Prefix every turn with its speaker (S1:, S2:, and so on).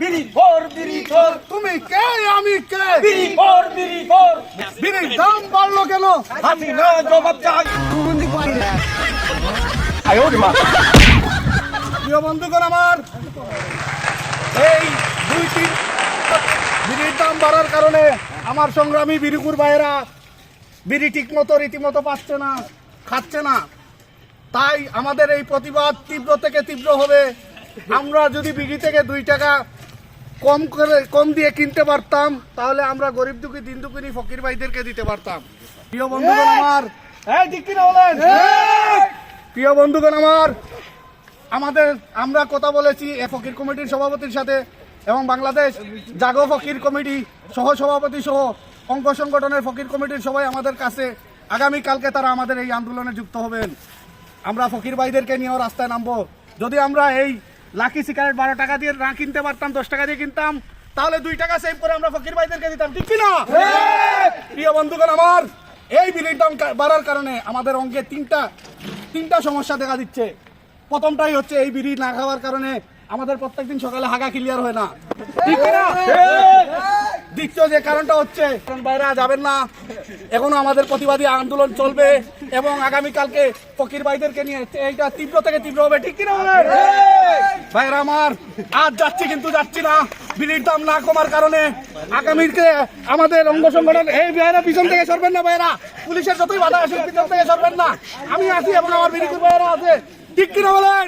S1: বিড়ি খোর বিড়ি খোর
S2: তুমি কে? আমি কে?
S1: বিড়ি বিড়ি
S2: বিড়ির দাম বাড়লো কেন?
S1: আমি না জবাব চাই। আয়ো মা।
S2: প্রিয় বন্ধুগণ আমার এই দুই তিন বিড়ির দাম বাড়ার কারণে আমার সংগ্রামী বিড়িকুর ভাইয়েরা বিড়ি ঠিক মতো রীতিমতো পাচ্ছে না খাচ্ছে না। তাই আমাদের এই প্রতিবাদ তীব্র থেকে তীব্র হবে। আমরা যদি বিড়ি থেকে দুই টাকা কম করে কম দিয়ে কিনতে পারতাম তাহলে আমরা গরিব দুঃখী দিন দুঃখিনী ফকির ভাইদেরকে দিতে পারতাম। প্রিয় বন্ধুগণ আমার প্রিয় বন্ধুগণ আমার আমাদের আমরা কথা বলেছি এ ফকির কমিটির সভাপতির সাথে এবং বাংলাদেশ জাগো ফকির কমিটি সহ সভাপতি সহ অঙ্গ সংগঠনের ফকির কমিটির সবাই আমাদের কাছে আগামী কালকে তারা আমাদের এই আন্দোলনে যুক্ত হবেন। আমরা ফকির ভাইদেরকে নিয়েও রাস্তায় নামবো। যদি আমরা এই লাকি সিগারেট বারো টাকা দিয়ে না কিনতে পারতাম দশ টাকা দিয়ে কিনতাম তাহলে দুই টাকা সেভ করে আমরা ফকির ভাইদেরকে দিতাম ঠিক কি না প্রিয় বন্ধুগণ আমার এই বিলির দাম বাড়ার কারণে আমাদের অঙ্কে তিনটা তিনটা সমস্যা দেখা দিচ্ছে। প্রথমটাই হচ্ছে এই বিড়ি না খাওয়ার কারণে আমাদের প্রত্যেকদিন সকালে হাগা ক্লিয়ার হয় না। ঠিক কি দ্বিতীয় যে কারণটা হচ্ছে বাইরে যাবেন না। এখনও আমাদের প্রতিবাদী আন্দোলন চলবে এবং আগামীকালকে ফকির ভাইদেরকে নিয়ে এইটা তীব্র থেকে তীব্র হবে ঠিক কিনা? বলেন ভাইরা আমার, আজ যাচ্ছি কিন্তু যাচ্ছি না। বিলির দাম না কমার কারণে আগামীকে আমাদের অঙ্গ সংগঠন এই ভাইরা পিছন থেকে সরবেন না ভাইরা পুলিশের যতই বাধা আসে পিছন থেকে সরবেন না। আমি আছি এবং আমার বিড়ি ভাইরা আছে। ঠিক কিনা বলেন?